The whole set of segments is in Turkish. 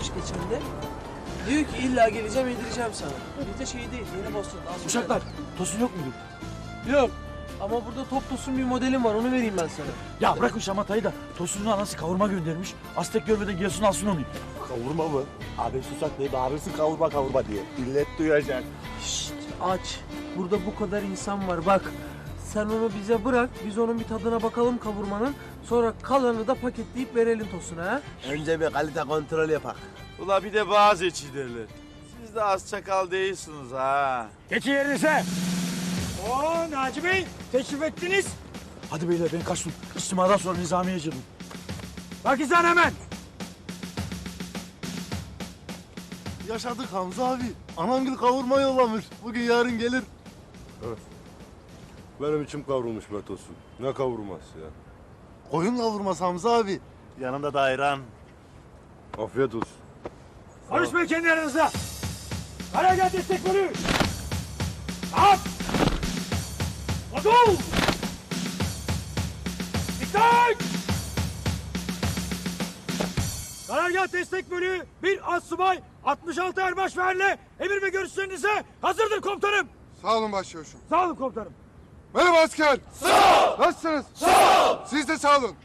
yapmış geçen de. Diyor ki illa geleceğim yedireceğim sana. Bir de şey değil yeni az Uşaklar tosun yok muydu? Yok. Ama burada top tosun bir modelim var onu vereyim ben sana. Ya bırakın şamatayı da Tosun'un anası kavurma göndermiş. Aztek görmeden gelsin alsın onu. Kavurma mı? Abi susak değil, bağırırsın kavurma kavurma diye. Millet duyacak. Şşt aç. Burada bu kadar insan var bak. Sen onu bize bırak. Biz onun bir tadına bakalım kavurmanın. Sonra kalanı da paketleyip verelim Tosun'a ha. Önce bir kalite kontrol yapak. Ula bir de bazı içi derler. Siz de az çakal değilsiniz ha. Geçin yerinize. Oo Naci Bey teşrif ettiniz. Hadi beyler ben kaçtım. İstimadan sonra nizamiye cıldım. Pakistan hemen. Yaşadık Hamza abi. Anamgil kavurma yollamış. Bugün yarın gelir. Benim içim kavrulmuş Metosun. Ne kavurması ya? Koyun kavurması Hamza abi. Yanında da ayran. Afiyet olsun. Konuşmayın kendi aranızda. Hareket destek bölü. At. Adol. Dikkat. Karargah destek bölüğü bir asubay 66 erbaş verle emir ve görüşlerinize hazırdır komutanım. Sağ olun başçavuşum. Sağ olun komutanım. Merhaba asker. Sağ ol. Nasılsınız? Sağ ol. Siz de sağ olun.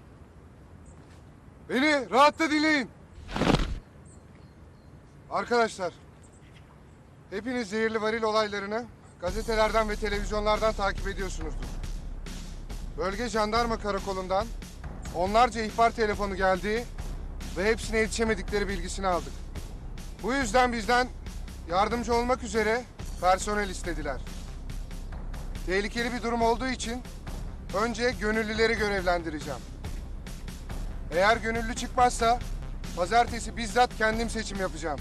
Beni rahatla dinleyin. Arkadaşlar, hepiniz zehirli varil olaylarını gazetelerden ve televizyonlardan takip ediyorsunuzdur. Bölge jandarma karakolundan onlarca ihbar telefonu geldi ve hepsine yetişemedikleri bilgisini aldık. Bu yüzden bizden yardımcı olmak üzere personel istediler. Tehlikeli bir durum olduğu için önce gönüllüleri görevlendireceğim. Eğer gönüllü çıkmazsa pazartesi bizzat kendim seçim yapacağım.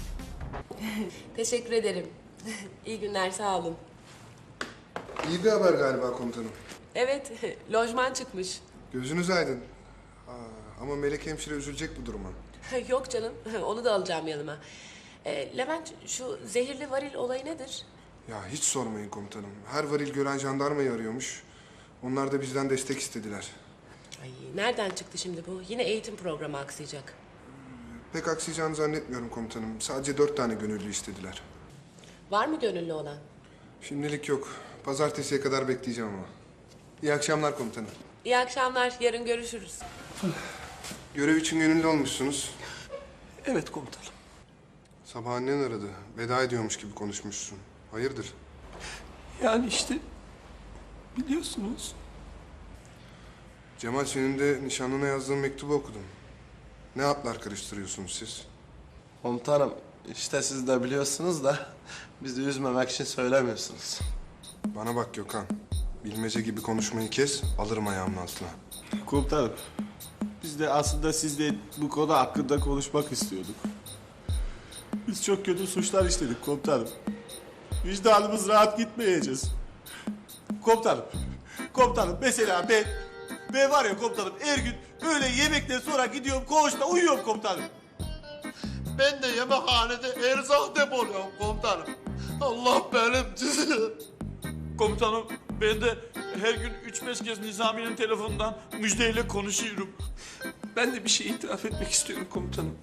Teşekkür ederim. İyi günler, sağ olun. İyi bir haber galiba komutanım. Evet, lojman çıkmış. Gözünüz aydın. Aa, ama Melek hemşire üzülecek bu duruma. Yok canım, onu da alacağım yanıma. Ee, Levent, şu zehirli varil olayı nedir? Ya hiç sormayın komutanım. Her varil gören jandarmayı arıyormuş. Onlar da bizden destek istediler. Ay, nereden çıktı şimdi bu? Yine eğitim programı aksayacak. Pek aksayacağını zannetmiyorum komutanım. Sadece dört tane gönüllü istediler. Var mı gönüllü olan? Şimdilik yok. Pazartesiye kadar bekleyeceğim ama. İyi akşamlar komutanım. İyi akşamlar, yarın görüşürüz. Görev için gönüllü olmuşsunuz. Evet komutanım. Sabah annen aradı. Veda ediyormuş gibi konuşmuşsun. Hayırdır? Yani işte biliyorsunuz. Cemal senin de nişanlına yazdığın mektubu okudum. Ne atlar karıştırıyorsunuz siz? Komutanım işte siz de biliyorsunuz da bizi üzmemek için söylemiyorsunuz. Bana bak Gökhan. Bilmece gibi konuşmayı kes, alırım ayağımın altına. Komutanım, biz de aslında sizle bu konu hakkında konuşmak istiyorduk. Biz çok kötü suçlar işledik komutanım. Vicdanımız rahat gitmeyeceğiz. Komutanım, komutanım mesela ben, ben var ya komutanım her gün öyle yemekten sonra gidiyorum koğuşta uyuyorum komutanım. Ben de yemekhanede erzak depoluyorum komutanım. Allah benim Komutanım ben de her gün üç beş kez Nizami'nin telefonundan müjdeyle konuşuyorum. Ben de bir şey itiraf etmek istiyorum komutanım.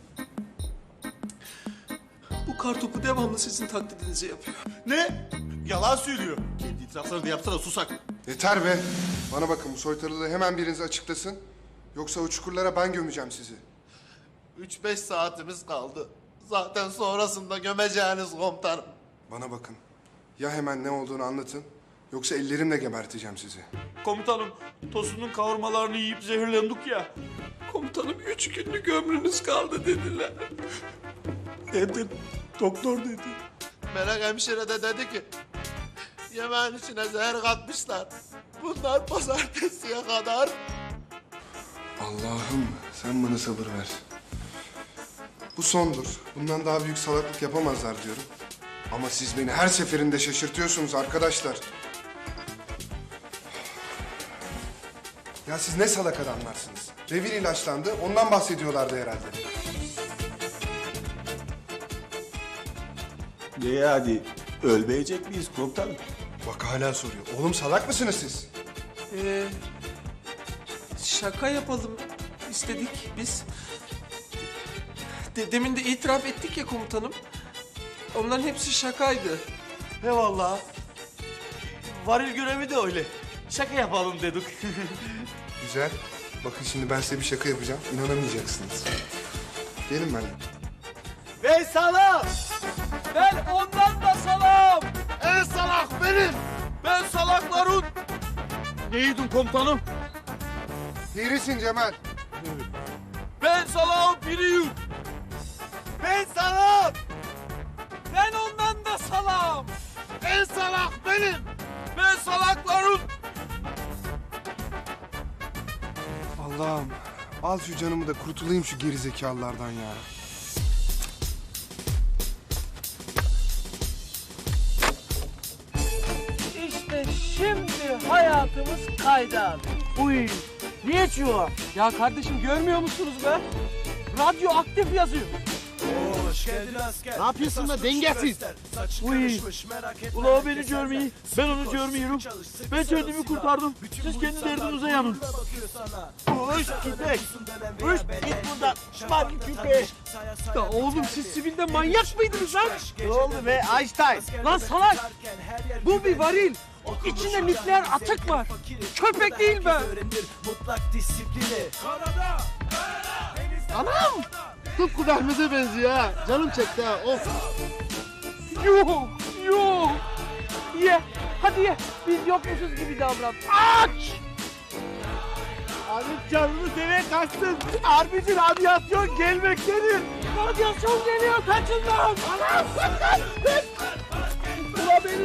Kartopu devamlı sizin taklidinizi yapıyor. Ne? Yalan söylüyor. Kendi itiraflarını da yapsana susak. Yeter be! Bana bakın bu soytarılığı hemen biriniz açıklasın. Yoksa o çukurlara ben gömeceğim sizi. Üç beş saatimiz kaldı. Zaten sonrasında gömeceğiniz komutanım. Bana bakın. Ya hemen ne olduğunu anlatın. Yoksa ellerimle geberteceğim sizi. Komutanım Tosun'un kavurmalarını yiyip zehirlendik ya. Komutanım üç günlük ömrünüz kaldı dediler. Dedi, doktor dedi. Melek hemşire de dedi ki yemeğin içine zehir katmışlar. Bunlar pazartesiye kadar Allah'ım sen bana sabır ver. Bu sondur. Bundan daha büyük salaklık yapamazlar diyorum. Ama siz beni her seferinde şaşırtıyorsunuz arkadaşlar. Ya siz ne salak adamlarsınız. Revir ilaçlandı, ondan bahsediyorlardı herhalde. Ne yani? Ölmeyecek miyiz komutanım? Bak hala soruyor. Oğlum salak mısınız siz? Ee, şaka yapalım istedik biz. de- demin de itiraf ettik ya komutanım. Onların hepsi şakaydı. Eyvallah. Varil görevi de öyle. Şaka yapalım dedik. Güzel. Bakın şimdi ben size bir şaka yapacağım. İnanamayacaksınız. Gelin benimle. Ve salam. Ben ondan da salam. En salak benim. Ben salakların. Neydin komutanım? Hirisin Cemal. Ben salağın biriyim. Ben salam. Ben ondan da salam. En salak benim. Ben salakların. Allah'ım al şu canımı da kurtulayım şu gerizekalılardan ya. İşte şimdi hayatımız kayda aldı. Uy. Niye çuva? Ya kardeşim görmüyor musunuz be? Radyoaktif yazıyor. Ne yapıyorsun da dengesiz? Uy. Ula o beni görmeyi, ben onu görmüyorum. Ben kendimi kurtardım. Siz kendi derdinize yanın. Uş köpek. Uş git buradan. Şımarık köpek. Ya oğlum siz sivilde manyak mıydınız lan? Ne oldu be Einstein? Lan salak! Bu bir varil. İçinde nükleer atık var. Köpek değil be. Anam! Tıpkı Mehmet'e benziyor ha. Canım çekti ha. Of. Yok, yok. Ye, hadi ye. Biz yokmuşuz gibi davran. Aç! Abi canını seven kaçtın. Harbici radyasyon gelmektedir. Radyasyon geliyor, kaçın lan! Anam, sakın!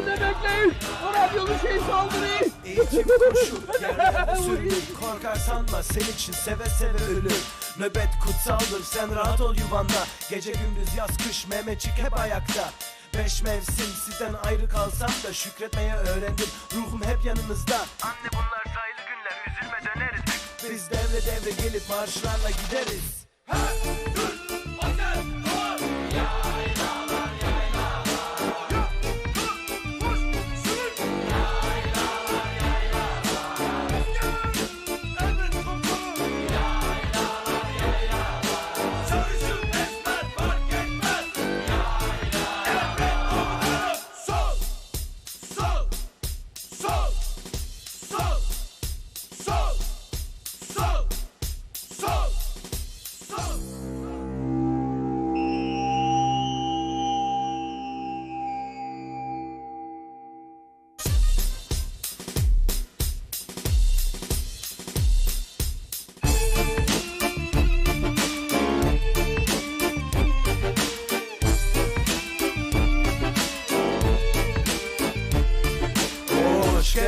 Beni bekleyin. O radyonun şey saldırıyı. İçim koşur, yerler sürünür. Korkar sanma, senin için seve seve ölür. Nöbet kutsaldır, sen rahat ol yuvanda. Gece gündüz yaz kış Mehmetçik hep ayakta. Beş mevsim sizden ayrı kalsam da Şükretmeye öğrendim, ruhum hep yanınızda. Anne bunlar sayılı günler, üzülme döneriz. Biz devre devre gelip marşlarla gideriz. Hoş